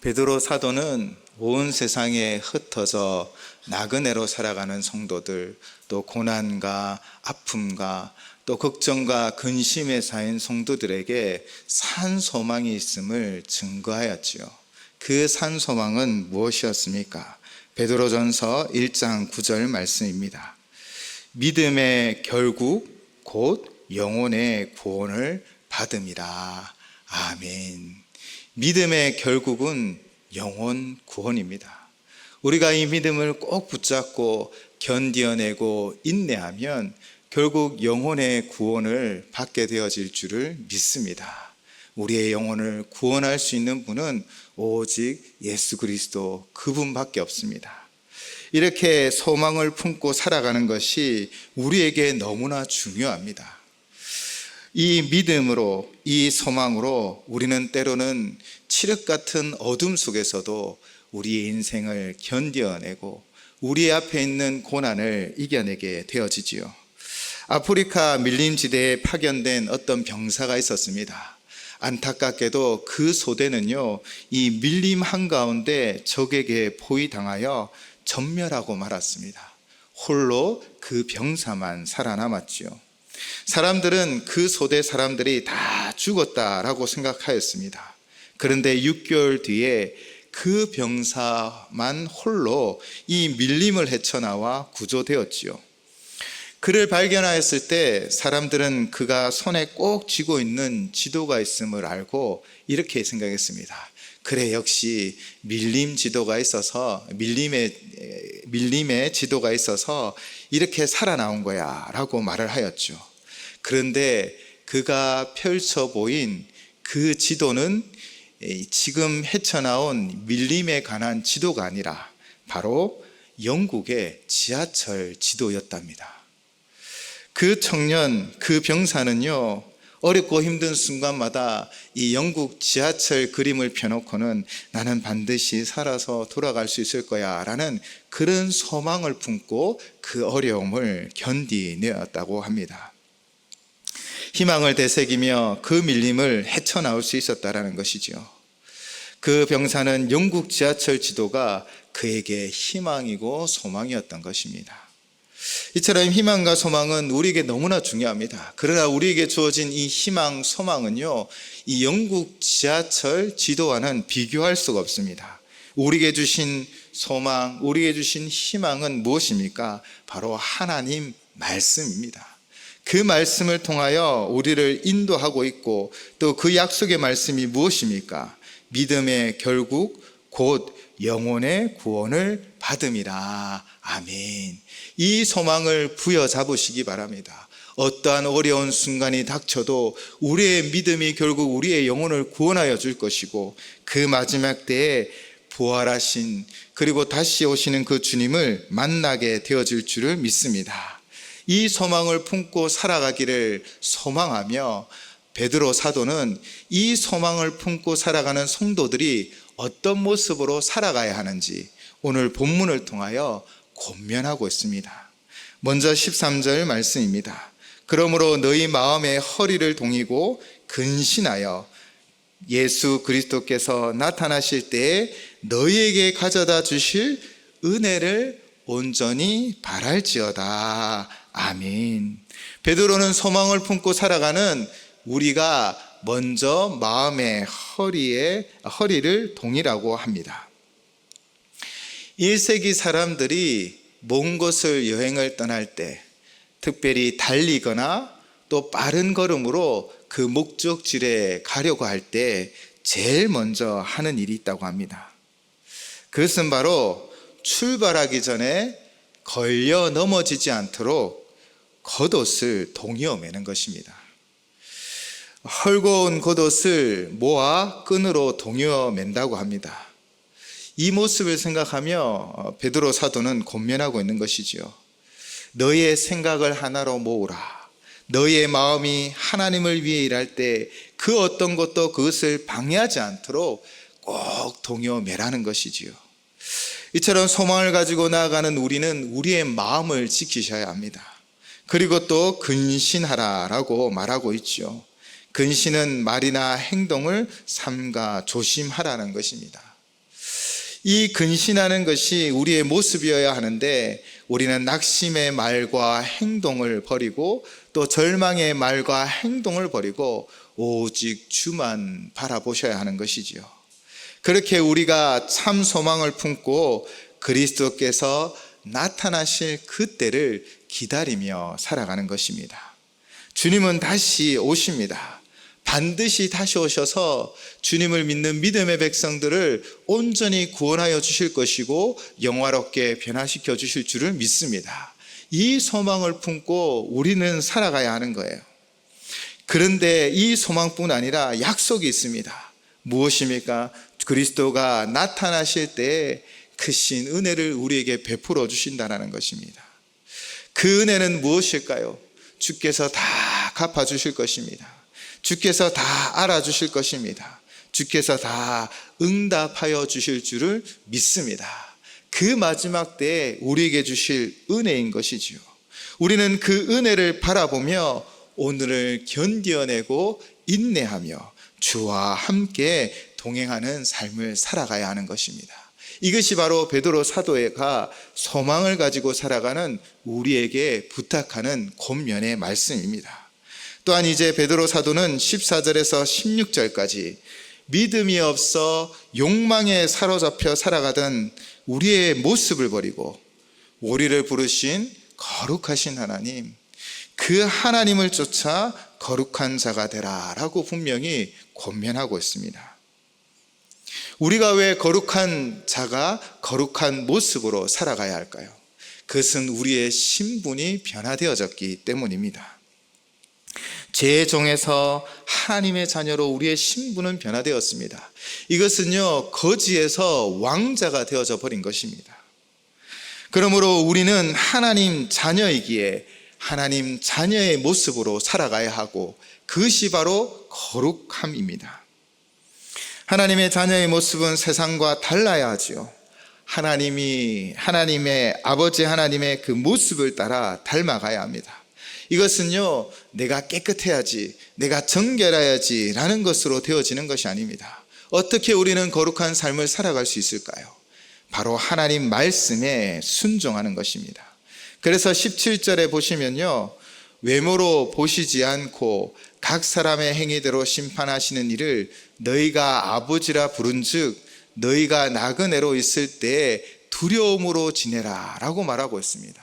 베드로 사도는 온 세상에 흩어져 나그네로 살아가는 성도들, 또 고난과 아픔과 또 걱정과 근심에 쌓인 성도들에게 산 소망이 있음을 증거하였지요. 그 산 소망은 무엇이었습니까? 베드로전서 1장 9절 말씀입니다. 믿음의 결국 곧 영혼의 구원을 받음이라. 아멘. 믿음의 결국은 영혼 구원입니다. 우리가 이 믿음을 꼭 붙잡고 견디어내고 인내하면 결국 영혼의 구원을 받게 되어질 줄을 믿습니다. 우리의 영혼을 구원할 수 있는 분은 오직 예수 그리스도 그분밖에 없습니다. 이렇게 소망을 품고 살아가는 것이 우리에게 너무나 중요합니다. 이 믿음으로, 이 소망으로 우리는 때로는 칠흑 같은 어둠 속에서도 우리의 인생을 견뎌내고 우리 앞에 있는 고난을 이겨내게 되어지지요. 아프리카 밀림지대에 파견된 어떤 병사가 있었습니다. 안타깝게도 그 소대는요, 이 밀림 한가운데 적에게 포위당하여 전멸하고 말았습니다. 홀로 그 병사만 살아남았지요. 사람들은 그 소대 사람들이 다 죽었다라고 생각하였습니다. 그런데 6개월 뒤에 그 병사만 홀로 이 밀림을 헤쳐나와 구조되었지요. 그를 발견하였을 때 사람들은 그가 손에 꼭 쥐고 있는 지도가 있음을 알고 이렇게 생각했습니다. 그래 역시 밀림 지도가 있어서 밀림의 밀림의 지도가 있어서 이렇게 살아나온 거야라고 말을 하였죠. 그런데 그가 펼쳐 보인 그 지도는 지금 헤쳐나온 밀림에 관한 지도가 아니라 바로 영국의 지하철 지도였답니다. 그 청년, 그 병사는요, 어렵고 힘든 순간마다 이 영국 지하철 그림을 펴놓고는 나는 반드시 살아서 돌아갈 수 있을 거야 라는 그런 소망을 품고 그 어려움을 견디내었다고 합니다. 희망을 되새기며 그 밀림을 헤쳐나올 수 있었다라는 것이지요. 그 병사는 영국 지하철 지도가 그에게 희망이고 소망이었던 것입니다. 이처럼 희망과 소망은 우리에게 너무나 중요합니다. 그러나 우리에게 주어진 이 희망, 소망은요, 이 영국 지하철 지도와는 비교할 수가 없습니다. 우리에게 주신 소망, 우리에게 주신 희망은 무엇입니까? 바로 하나님 말씀입니다. 그 말씀을 통하여 우리를 인도하고 있고 또 그 약속의 말씀이 무엇입니까? 믿음의 결국 곧 영혼의 구원을 받음이라. 아멘. 이 소망을 부여잡으시기 바랍니다. 어떠한 어려운 순간이 닥쳐도 우리의 믿음이 결국 우리의 영혼을 구원하여 줄 것이고 그 마지막 때에 부활하신 그리고 다시 오시는 그 주님을 만나게 되어질 줄을 믿습니다. 이 소망을 품고 살아가기를 소망하며 베드로 사도는 이 소망을 품고 살아가는 성도들이 어떤 모습으로 살아가야 하는지 오늘 본문을 통하여 권면하고 있습니다. 먼저 13절 말씀입니다. 그러므로 너희 마음의 허리를 동이고 근신하여 예수 그리스도께서 나타나실 때에 너희에게 가져다 주실 은혜를 온전히 바랄지어다. 아멘. 베드로는 소망을 품고 살아가는 우리가 먼저 마음의 허리에 허리를 동이라고 합니다. 1세기 사람들이 먼 곳을 여행을 떠날 때 특별히 달리거나 또 빠른 걸음으로 그 목적지에 가려고 할 때 제일 먼저 하는 일이 있다고 합니다. 그것은 바로 출발하기 전에 걸려 넘어지지 않도록 겉옷을 동이어 매는 것입니다. 헐거운 겉옷을 모아 끈으로 동이어 맨다고 합니다. 이 모습을 생각하며 베드로 사도는 권면하고 있는 것이지요. 너의 생각을 하나로 모으라. 너의 마음이 하나님을 위해 일할 때 그 어떤 것도 그것을 방해하지 않도록 꼭 동요 매라는 것이지요. 이처럼 소망을 가지고 나아가는 우리는 우리의 마음을 지키셔야 합니다. 그리고 또 근신하라라고 말하고 있죠. 근신은 말이나 행동을 삼가 조심하라는 것입니다. 이 근신하는 것이 우리의 모습이어야 하는데 우리는 낙심의 말과 행동을 버리고 또 절망의 말과 행동을 버리고 오직 주만 바라보셔야 하는 것이지요. 그렇게 우리가 참 소망을 품고 그리스도께서 나타나실 그때를 기다리며 살아가는 것입니다. 주님은 다시 오십니다. 반드시 다시 오셔서 주님을 믿는 믿음의 백성들을 온전히 구원하여 주실 것이고 영화롭게 변화시켜 주실 줄을 믿습니다. 이 소망을 품고 우리는 살아가야 하는 거예요. 그런데 이 소망뿐 아니라 약속이 있습니다. 무엇입니까? 그리스도가 나타나실 때 크신 은혜를 우리에게 베풀어 주신다는 것입니다. 그 은혜는 무엇일까요? 주께서 다 갚아 주실 것입니다. 주께서 다 알아주실 것입니다. 주께서 다 응답하여 주실 줄을 믿습니다. 그 마지막 때에 우리에게 주실 은혜인 것이지요. 우리는 그 은혜를 바라보며 오늘을 견디어내고 인내하며 주와 함께 동행하는 삶을 살아가야 하는 것입니다. 이것이 바로 베드로 사도가 소망을 가지고 살아가는 우리에게 부탁하는 권면의 말씀입니다. 또한 이제 베드로 사도는 14절에서 16절까지 믿음이 없어 욕망에 사로잡혀 살아가던 우리의 모습을 버리고 우리를 부르신 거룩하신 하나님, 그 하나님을 쫓아 거룩한 자가 되라라고 분명히 권면하고 있습니다. 우리가 왜 거룩한 자가 거룩한 모습으로 살아가야 할까요? 그것은 우리의 신분이 변화되어졌기 때문입니다. 제 종에서 하나님의 자녀로 우리의 신분은 변화되었습니다. 이것은요, 거지에서 왕자가 되어져 버린 것입니다. 그러므로 우리는 하나님 자녀이기에 하나님 자녀의 모습으로 살아가야 하고 그것이 바로 거룩함입니다. 하나님의 자녀의 모습은 세상과 달라야 하지요. 하나님이 하나님의 아버지 하나님의 그 모습을 따라 닮아가야 합니다. 이것은요, 내가 깨끗해야지, 내가 정결해야지 라는 것으로 되어지는 것이 아닙니다. 어떻게 우리는 거룩한 삶을 살아갈 수 있을까요? 바로 하나님 말씀에 순종하는 것입니다. 그래서 17절에 보시면요, 외모로 보시지 않고 각 사람의 행위대로 심판하시는 일을 너희가 아버지라 부른즉 너희가 나그네로 있을 때 두려움으로 지내라 라고 말하고 있습니다.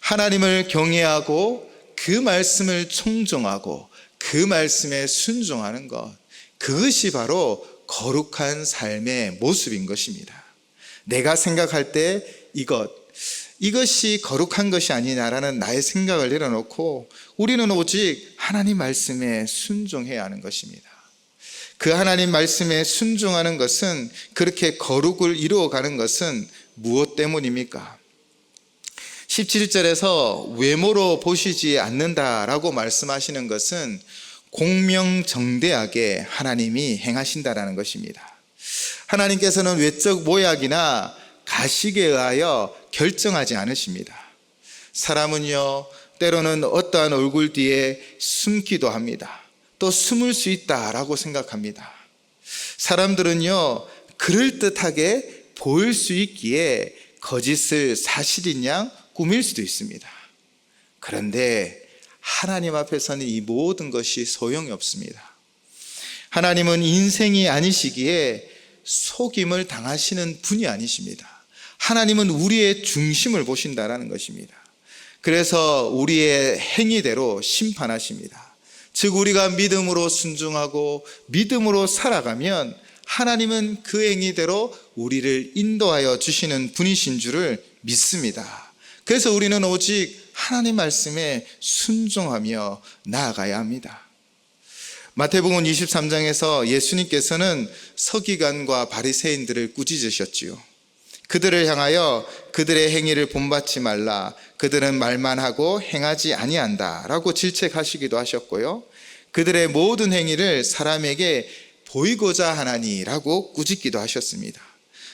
하나님을 경외하고 그 말씀을 청종하고 그 말씀에 순종하는 것, 그것이 바로 거룩한 삶의 모습인 것입니다. 내가 생각할 때 이것, 이것이 거룩한 것이 아니냐라는 나의 생각을 내려놓고 우리는 오직 하나님 말씀에 순종해야 하는 것입니다. 그 하나님 말씀에 순종하는 것은 그렇게 거룩을 이루어가는 것은 무엇 때문입니까? 17절에서 외모로 보시지 않는다라고 말씀하시는 것은 공명정대하게 하나님이 행하신다라는 것입니다. 하나님께서는 외적 모양이나 가식에 의하여 결정하지 않으십니다. 사람은요, 때로는 어떠한 얼굴 뒤에 숨기도 합니다. 또 숨을 수 있다라고 생각합니다. 사람들은요, 그럴듯하게 보일 수 있기에 거짓을 사실인 양 꾸밀 수도 있습니다. 그런데 하나님 앞에서는 이 모든 것이 소용이 없습니다. 하나님은 인생이 아니시기에 속임을 당하시는 분이 아니십니다. 하나님은 우리의 중심을 보신다라는 것입니다. 그래서 우리의 행위대로 심판하십니다. 즉, 우리가 믿음으로 순종하고 믿음으로 살아가면 하나님은 그 행위대로 우리를 인도하여 주시는 분이신 줄을 믿습니다. 그래서 우리는 오직 하나님 말씀에 순종하며 나아가야 합니다. 마태복음 23장에서 예수님께서는 서기관과 바리새인들을 꾸짖으셨지요. 그들을 향하여 그들의 행위를 본받지 말라. 그들은 말만 하고 행하지 아니한다라고 질책하시기도 하셨고요. 그들의 모든 행위를 사람에게 보이고자 하나니라고 꾸짖기도 하셨습니다.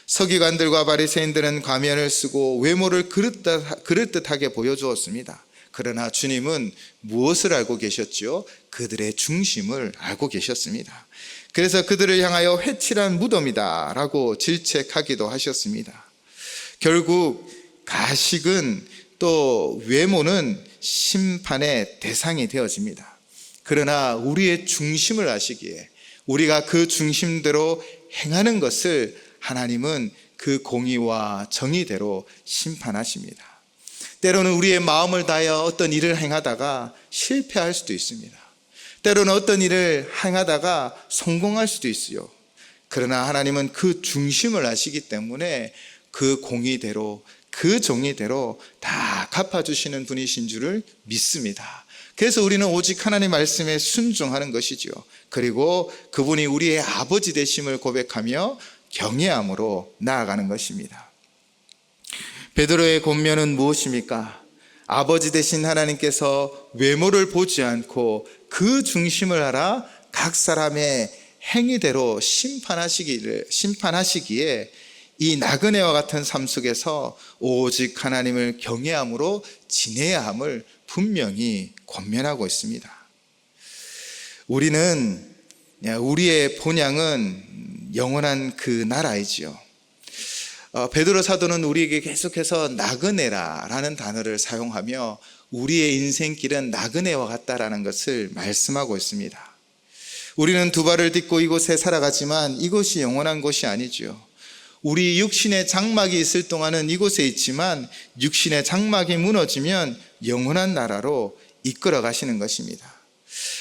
서기관들과 바리새인들은 가면을 쓰고 외모를 그릇듯 하게 보여주었습니다. 그러나 주님은 무엇을 알고 계셨지요? 그들의 중심을 알고 계셨습니다. 그래서 그들을 향하여 회칠한 무덤이다라고 질책하기도 하셨습니다. 결국 가식은 또 외모는 심판의 대상이 되어집니다. 그러나 우리의 중심을 아시기에 우리가 그 중심대로 행하는 것을 하나님은 그 공의와 정의대로 심판하십니다. 때로는 우리의 마음을 다하여 어떤 일을 행하다가 실패할 수도 있습니다. 때로는 어떤 일을 행하다가 성공할 수도 있어요. 그러나 하나님은 그 중심을 아시기 때문에 그 공의대로 그 정의대로 다 갚아주시는 분이신 줄을 믿습니다. 그래서 우리는 오직 하나님 말씀에 순종하는 것이죠. 그리고 그분이 우리의 아버지 되심을 고백하며 경외함으로 나아가는 것입니다. 베드로의 권면은 무엇입니까? 아버지 되신 하나님께서 외모를 보지 않고 그 중심을 알아 각 사람의 행위대로 심판하시기를 심판하시기에 이 나그네와 같은 삶 속에서 오직 하나님을 경외함으로 지내야 함을 분명히 권면하고 있습니다. 우리는 우리의 본향은 영원한 그 나라이지요. 어, 베드로 사도는 우리에게 계속해서 나그네라라는 단어를 사용하며 우리의 인생길은 나그네와 같다라는 것을 말씀하고 있습니다. 우리는 두 발을 딛고 이곳에 살아가지만 이곳이 영원한 곳이 아니지요. 우리 육신의 장막이 있을 동안은 이곳에 있지만 육신의 장막이 무너지면 영원한 나라로 이끌어 가시는 것입니다.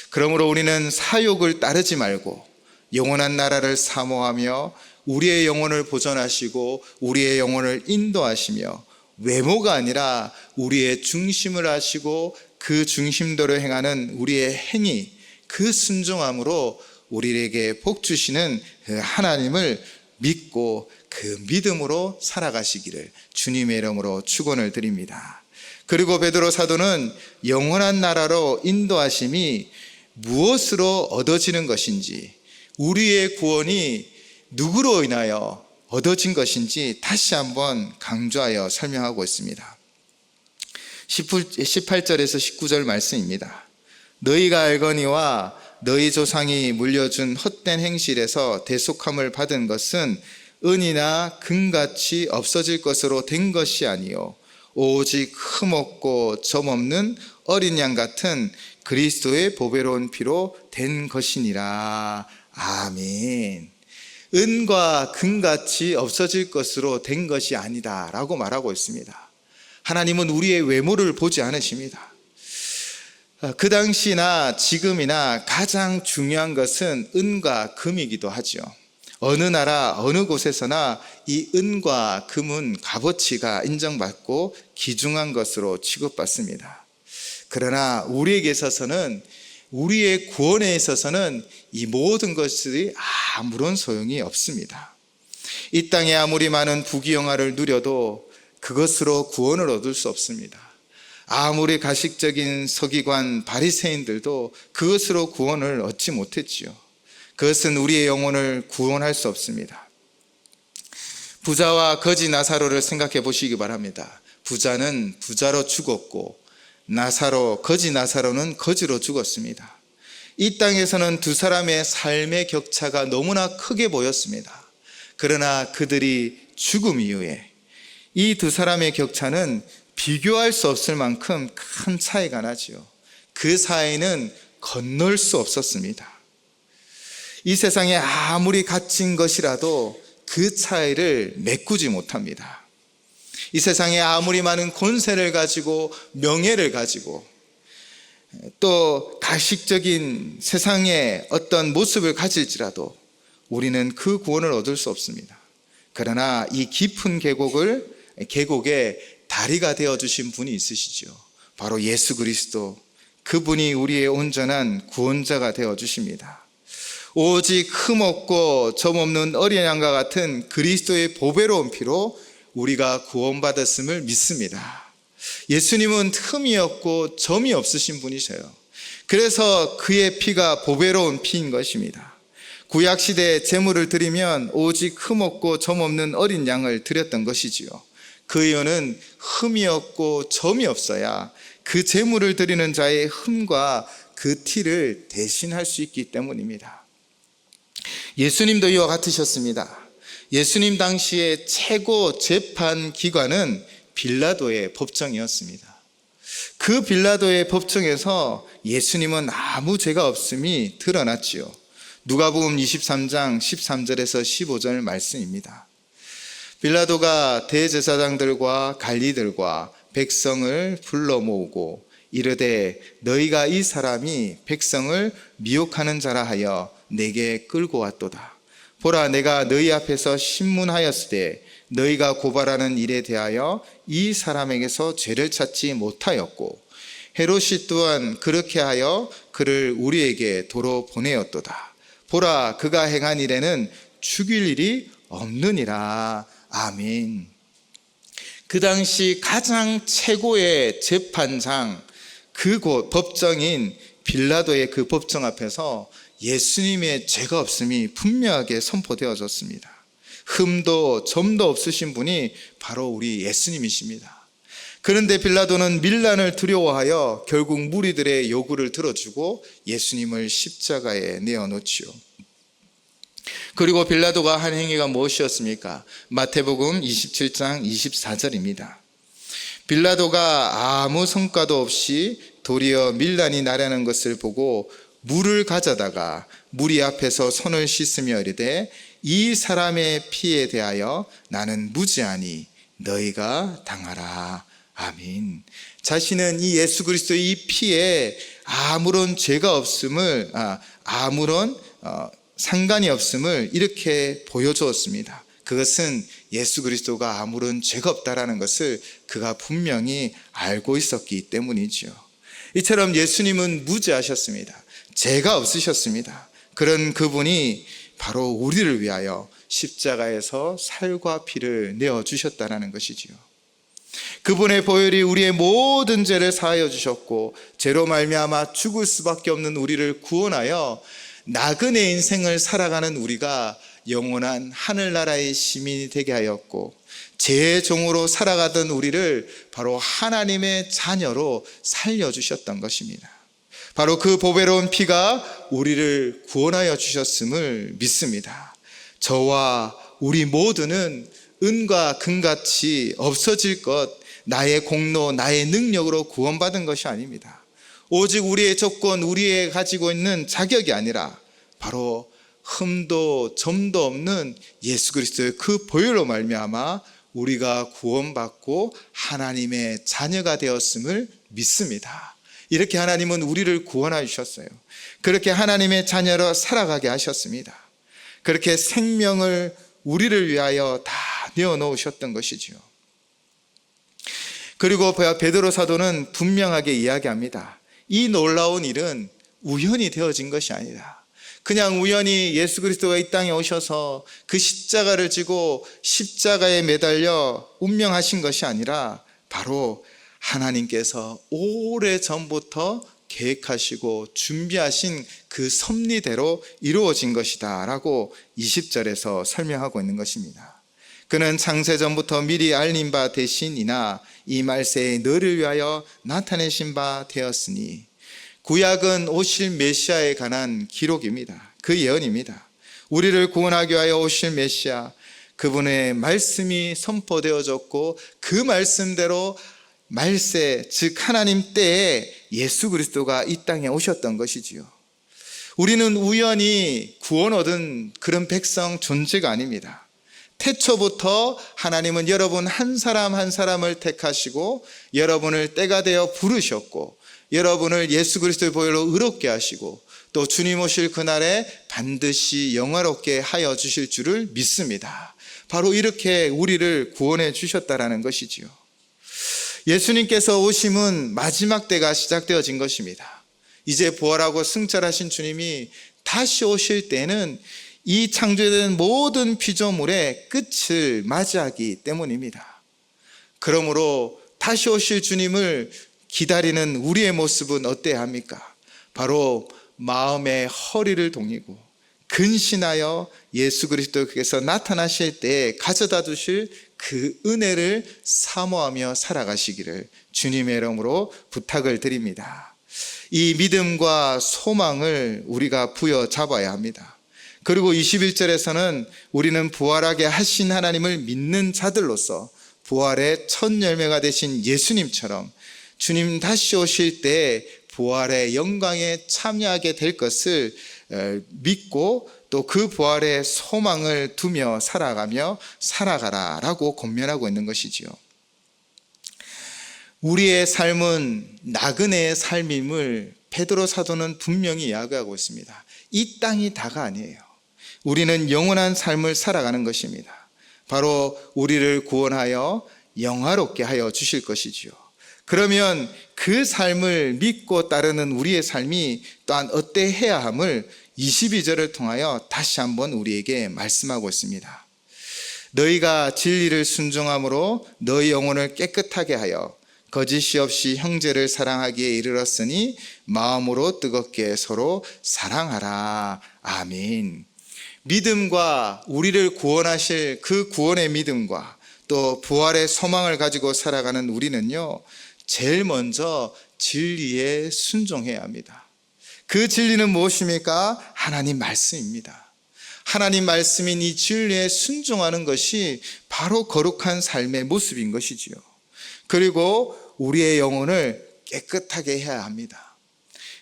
그러므로 우리는 사욕을 따르지 말고 영원한 나라를 사모하며 우리의 영혼을 보존하시고 우리의 영혼을 인도하시며 외모가 아니라 우리의 중심을 하시고 그 중심대로 행하는 우리의 행위, 그 순종함으로 우리에게 복 주시는 그 하나님을 믿고 그 믿음으로 살아가시기를 주님의 이름으로 축원을 드립니다. 그리고 베드로 사도는 영원한 나라로 인도하심이 무엇으로 얻어지는 것인지 우리의 구원이 누구로 인하여 얻어진 것인지 다시 한번 강조하여 설명하고 있습니다. 18절에서 19절 말씀입니다. 너희가 알거니와 너희 조상이 물려준 헛된 행실에서 대속함을 받은 것은 은이나 금같이 없어질 것으로 된 것이 아니요 오직 흠없고 점없는 어린 양 같은 그리스도의 보배로운 피로 된 것이니라. 아멘. 은과 금같이 없어질 것으로 된 것이 아니다 라고 말하고 있습니다. 하나님은 우리의 외모를 보지 않으십니다. 그 당시나 지금이나 가장 중요한 것은 은과 금이기도 하죠. 어느 나라, 어느 곳에서나 이 은과 금은 값어치가 인정받고 귀중한 것으로 취급받습니다. 그러나 우리에게 있어서는 우리의 구원에 있어서는 이 모든 것들이 아무런 소용이 없습니다. 이 땅에 아무리 많은 부귀영화를 누려도 그것으로 구원을 얻을 수 없습니다. 아무리 가식적인 서기관 바리새인들도 그것으로 구원을 얻지 못했지요. 그것은 우리의 영혼을 구원할 수 없습니다. 부자와 거지 나사로를 생각해 보시기 바랍니다. 부자는 부자로 죽었고 나사로 거지 나사로는 거지로 죽었습니다. 이 땅에서는 두 사람의 삶의 격차가 너무나 크게 보였습니다. 그러나 그들이 죽음 이후에 이 두 사람의 격차는 비교할 수 없을 만큼 큰 차이가 나지요. 그 사이는 건널 수 없었습니다. 이 세상에 아무리 갇힌 것이라도 그 차이를 메꾸지 못합니다. 이 세상에 아무리 많은 권세를 가지고 명예를 가지고 또 가식적인 세상의 어떤 모습을 가질지라도 우리는 그 구원을 얻을 수 없습니다. 그러나 이 깊은 계곡을 계곡에 다리가 되어 주신 분이 있으시죠. 바로 예수 그리스도 그분이 우리의 온전한 구원자가 되어 주십니다. 오직 흠없고 점없는 어린 양과 같은 그리스도의 보배로운 피로 우리가 구원받았음을 믿습니다. 예수님은 흠이 없고 점이 없으신 분이셔요. 그래서 그의 피가 보배로운 피인 것입니다. 구약 시대에 제물을 드리면 오직 흠 없고 점 없는 어린 양을 드렸던 것이지요. 그 이유는 흠이 없고 점이 없어야 그 제물을 드리는 자의 흠과 그 티를 대신할 수 있기 때문입니다. 예수님도 이와 같으셨습니다. 예수님 당시의 최고 재판 기관은 빌라도의 법정이었습니다. 그 빌라도의 법정에서 예수님은 아무 죄가 없음이 드러났지요. 누가복음 23장 13절에서 15절 말씀입니다. 빌라도가 대제사장들과 관리들과 백성을 불러 모으고 이르되 너희가 이 사람이 백성을 미혹하는 자라 하여 내게 끌고 왔도다. 보라 내가 너희 앞에서 신문하였으되 너희가 고발하는 일에 대하여 이 사람에게서 죄를 찾지 못하였고 헤롯이 또한 그렇게 하여 그를 우리에게 도로 보내었도다. 보라 그가 행한 일에는 죽일 일이 없느니라. 아멘. 그 당시 가장 최고의 재판장 그곳 법정인 빌라도의 그 법정 앞에서 예수님의 죄가 없음이 분명하게 선포되어졌습니다. 흠도 점도 없으신 분이 바로 우리 예수님이십니다. 그런데 빌라도는 밀란을 두려워하여 결국 무리들의 요구를 들어주고 예수님을 십자가에 내어놓지요. 그리고 빌라도가 한 행위가 무엇이었습니까? 마태복음 27장 24절입니다. 빌라도가 아무 성과도 없이 도리어 밀란이 나려는 것을 보고 물을 가져다가 무리 앞에서 손을 씻으며 이르되 이 사람의 피에 대하여 나는 무지하니 너희가 당하라. 아멘. 자신은 이 예수 그리스도의 이 피에 아무런 죄가 없음을 아, 아무런 어, 상관이 없음을 이렇게 보여주었습니다. 그것은 예수 그리스도가 아무런 죄가 없다라는 것을 그가 분명히 알고 있었기 때문이지요. 이처럼 예수님은 무죄하셨습니다. 죄가 없으셨습니다. 그런 그분이 바로 우리를 위하여 십자가에서 살과 피를 내어 주셨다라는 것이지요. 그분의 보혈이 우리의 모든 죄를 사하여 주셨고 죄로 말미암아 죽을 수밖에 없는 우리를 구원하여 나그네 인생을 살아가는 우리가 영원한 하늘나라의 시민이 되게 하였고 죄의 종으로 살아가던 우리를 바로 하나님의 자녀로 살려 주셨던 것입니다. 바로 그 보배로운 피가 우리를 구원하여 주셨음을 믿습니다. 저와 우리 모두는 은과 금같이 없어질 것, 나의 공로, 나의 능력으로 구원받은 것이 아닙니다. 오직 우리의 조건, 우리의 가지고 있는 자격이 아니라 바로 흠도 점도 없는 예수 그리스도의 그 보혈로 말미암아 우리가 구원받고 하나님의 자녀가 되었음을 믿습니다. 이렇게 하나님은 우리를 구원하여 주셨어요. 그렇게 하나님의 자녀로 살아가게 하셨습니다. 그렇게 생명을 우리를 위하여 다 내어 놓으셨던 것이지요. 그리고 베드로 사도는 분명하게 이야기합니다. 이 놀라운 일은 우연히 되어진 것이 아니다. 그냥 우연히 예수 그리스도가 이 땅에 오셔서 그 십자가를 지고 십자가에 매달려 운명하신 것이 아니라 바로 하나님께서 오래 전부터 계획하시고 준비하신 그 섭리대로 이루어진 것이다 라고 20절에서 설명하고 있는 것입니다. 그는 창세전부터 미리 알린 바 대신이나 이 말세에 너를 위하여 나타내신 바 되었으니 구약은 오실 메시아에 관한 기록입니다. 그 예언입니다. 우리를 구원하기 위하여 오실 메시아 그분의 말씀이 선포되어졌고 그 말씀대로 말세 즉 하나님 때에 예수 그리스도가 이 땅에 오셨던 것이지요. 우리는 우연히 구원 얻은 그런 백성 존재가 아닙니다. 태초부터 하나님은 여러분 한 사람 한 사람을 택하시고 여러분을 때가 되어 부르셨고 여러분을 예수 그리스도의 보혈로 의롭게 하시고 또 주님 오실 그날에 반드시 영화롭게 하여 주실 줄을 믿습니다. 바로 이렇게 우리를 구원해 주셨다라는 것이지요. 예수님께서 오심은 마지막 때가 시작되어진 것입니다. 이제 부활하고 승천하신 주님이 다시 오실 때는 이 창조된 모든 피조물의 끝을 맞이하기 때문입니다. 그러므로 다시 오실 주님을 기다리는 우리의 모습은 어때야 합니까? 바로 마음의 허리를 동이고 근신하여 예수 그리스도께서 나타나실 때 가져다 주실 그 은혜를 사모하며 살아가시기를 주님의 이름으로 부탁을 드립니다. 이 믿음과 소망을 우리가 부여 잡아야 합니다. 그리고 21절에서는 우리는 부활하게 하신 하나님을 믿는 자들로서 부활의 첫 열매가 되신 예수님처럼 주님 다시 오실 때 부활의 영광에 참여하게 될 것을 에, 믿고 또 그 부활의 소망을 두며 살아가며 살아가라 라고 권면하고 있는 것이지요. 우리의 삶은 나그네의 삶임을 베드로 사도는 분명히 이야기하고 있습니다. 이 땅이 다가 아니에요. 우리는 영원한 삶을 살아가는 것입니다. 바로 우리를 구원하여 영화롭게 하여 주실 것이지요. 그러면 그 삶을 믿고 따르는 우리의 삶이 또한 어때 해야 함을 22절을 통하여 다시 한번 우리에게 말씀하고 있습니다. 너희가 진리를 순종함으로 너희 영혼을 깨끗하게 하여 거짓이 없이 형제를 사랑하기에 이르렀으니 마음으로 뜨겁게 서로 사랑하라. 아멘. 믿음과 우리를 구원하실 그 구원의 믿음과 또 부활의 소망을 가지고 살아가는 우리는요, 제일 먼저 진리에 순종해야 합니다. 그 진리는 무엇입니까? 하나님 말씀입니다. 하나님 말씀인 이 진리에 순종하는 것이 바로 거룩한 삶의 모습인 것이지요. 그리고 우리의 영혼을 깨끗하게 해야 합니다.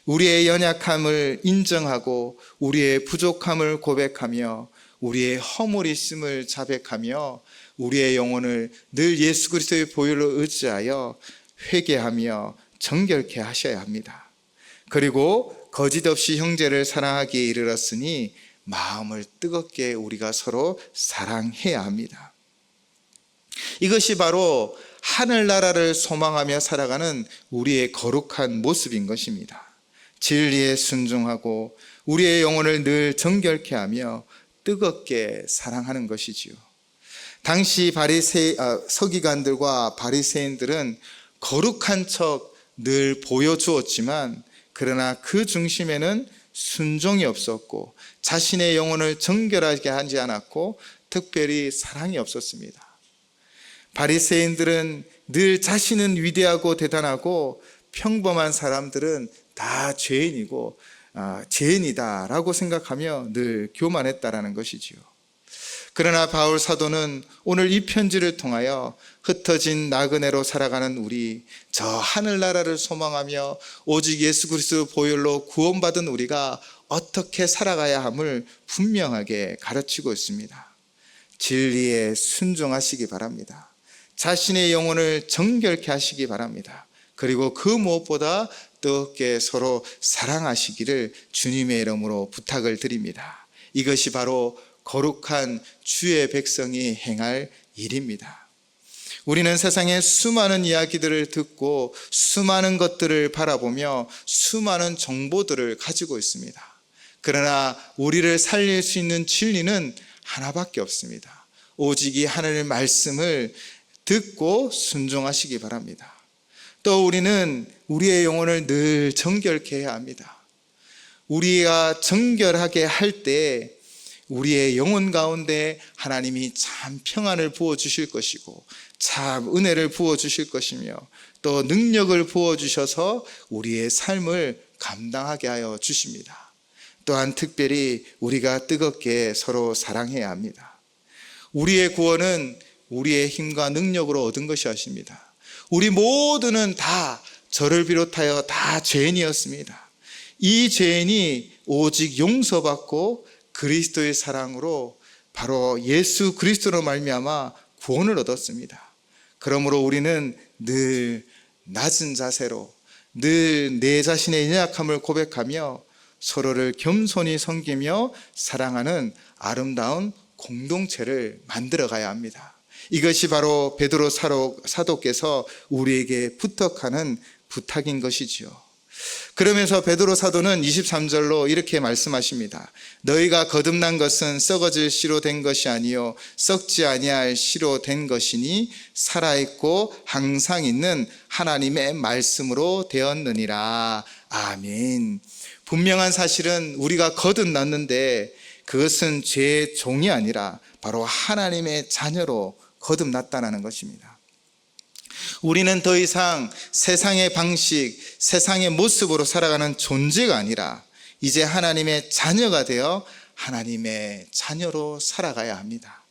우리의 연약함을 인정하고 우리의 부족함을 고백하며 우리의 허물 있음을 자백하며 우리의 영혼을 늘 예수 그리스도의 보혈로 의지하여 회개하며 정결케 하셔야 합니다. 그리고 거짓 없이 형제를 사랑하기에 이르렀으니 마음을 뜨겁게 우리가 서로 사랑해야 합니다. 이것이 바로 하늘나라를 소망하며 살아가는 우리의 거룩한 모습인 것입니다. 진리에 순종하고 우리의 영혼을 늘 정결케 하며 뜨겁게 사랑하는 것이지요. 당시 바리세 아, 서기관들과 바리새인들은 거룩한 척 늘 보여주었지만 그러나 그 중심에는 순종이 없었고 자신의 영혼을 정결하게 하지 않았고 특별히 사랑이 없었습니다. 바리새인들은 늘 자신은 위대하고 대단하고 평범한 사람들은 다 죄인이고 아, 죄인이다라고 생각하며 늘 교만했다라는 것이지요. 그러나 바울 사도는 오늘 이 편지를 통하여 흩어진 나그네로 살아가는 우리 저 하늘나라를 소망하며 오직 예수 그리스도 보혈로 구원받은 우리가 어떻게 살아가야 함을 분명하게 가르치고 있습니다. 진리에 순종하시기 바랍니다. 자신의 영혼을 정결케 하시기 바랍니다. 그리고 그 무엇보다 뜨겁게 서로 사랑하시기를 주님의 이름으로 부탁을 드립니다. 이것이 바로 거룩한 주의 백성이 행할 일입니다. 우리는 세상의 수많은 이야기들을 듣고 수많은 것들을 바라보며 수많은 정보들을 가지고 있습니다. 그러나 우리를 살릴 수 있는 진리는 하나밖에 없습니다. 오직 이 하나님의 말씀을 듣고 순종하시기 바랍니다. 또 우리는 우리의 영혼을 늘 정결케 해야 합니다. 우리가 정결하게 할 때 우리의 영혼 가운데 하나님이 참 평안을 부어 주실 것이고 참 은혜를 부어 주실 것이며 또 능력을 부어 주셔서 우리의 삶을 감당하게 하여 주십니다. 또한 특별히 우리가 뜨겁게 서로 사랑해야 합니다. 우리의 구원은 우리의 힘과 능력으로 얻은 것이 아십니다. 우리 모두는 다 저를 비롯하여 다 죄인이었습니다. 이 죄인이 오직 용서받고 그리스도의 사랑으로 바로 예수 그리스도로 말미암아 구원을 얻었습니다. 그러므로 우리는 늘 낮은 자세로 늘 내 자신의 연약함을 고백하며 서로를 겸손히 섬기며 사랑하는 아름다운 공동체를 만들어 가야 합니다. 이것이 바로 베드로 사도께서 우리에게 부탁하는 부탁인 것이지요. 그러면서 베드로 사도는 23절로 이렇게 말씀하십니다. 너희가 거듭난 것은 썩어질 씨로 된 것이 아니요 썩지 아니할 씨로 된 것이니 살아 있고 항상 있는 하나님의 말씀으로 되었느니라. 아멘. 분명한 사실은 우리가 거듭났는데 그것은 죄의 종이 아니라 바로 하나님의 자녀로 거듭났다는 것입니다. 우리는 더 이상 세상의 방식, 세상의 모습으로 살아가는 존재가 아니라 이제 하나님의 자녀가 되어 하나님의 자녀로 살아가야 합니다.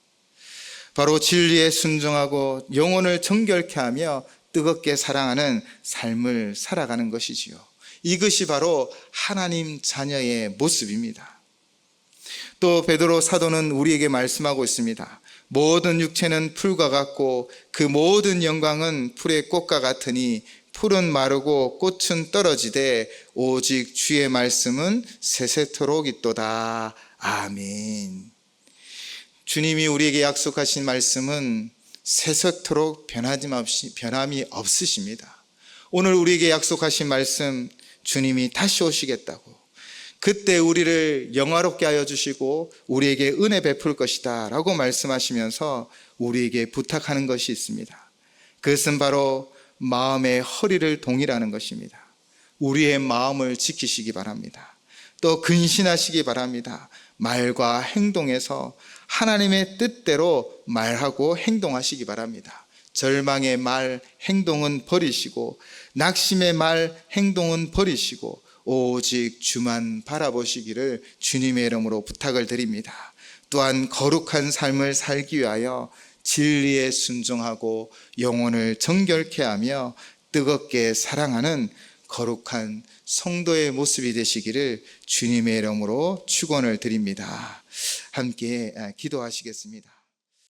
바로 진리에 순종하고 영혼을 정결케 하며 뜨겁게 사랑하는 삶을 살아가는 것이지요. 이것이 바로 하나님 자녀의 모습입니다. 또 베드로 사도는 우리에게 말씀하고 있습니다. 모든 육체는 풀과 같고 그 모든 영광은 풀의 꽃과 같으니 풀은 마르고 꽃은 떨어지되 오직 주의 말씀은 세세토록 있도다. 아멘. 주님이 우리에게 약속하신 말씀은 세세토록 변하지 없이 변함이 없으십니다. 오늘 우리에게 약속하신 말씀 주님이 다시 오시겠다고 그때 우리를 영화롭게 하여 주시고 우리에게 은혜 베풀 것이다 라고 말씀하시면서 우리에게 부탁하는 것이 있습니다. 그것은 바로 마음의 허리를 동이라는 것입니다. 우리의 마음을 지키시기 바랍니다. 또 근신하시기 바랍니다. 말과 행동에서 하나님의 뜻대로 말하고 행동하시기 바랍니다. 절망의 말, 행동은 버리시고, 낙심의 말, 행동은 버리시고, 오직 주만 바라보시기를 주님의 이름으로 부탁을 드립니다. 또한 거룩한 삶을 살기 위하여 진리에 순종하고 영혼을 정결케 하며 뜨겁게 사랑하는 거룩한 성도의 모습이 되시기를 주님의 이름으로 축원을 드립니다. 함께 기도하시겠습니다.